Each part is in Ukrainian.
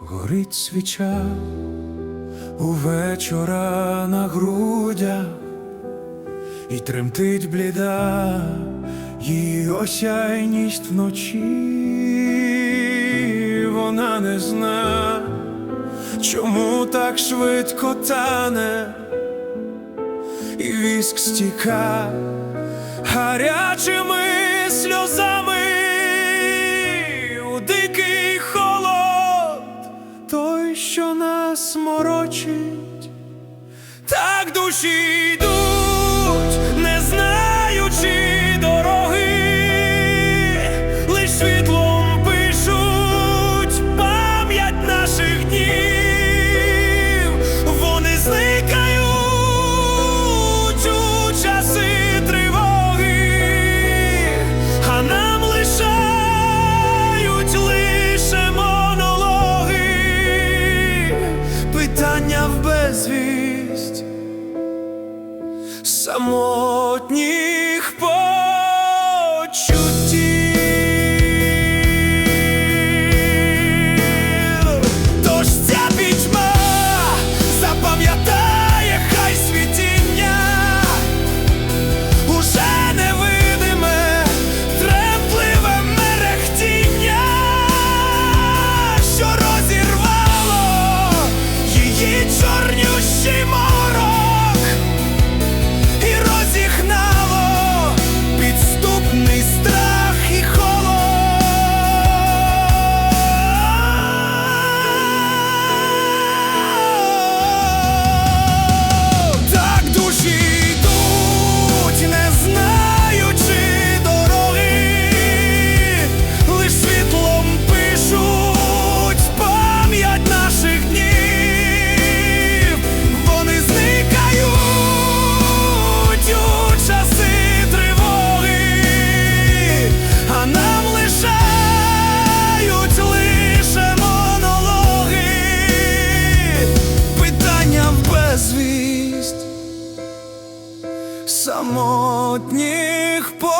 горить свіча увечора на грудях і тремтить бліда, її осяйність вночі вона не зна, чому так швидко тане, і віск стіка гарячими сльозами. сморочить, так душі. самотній. самотніх по.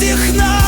всіх нас.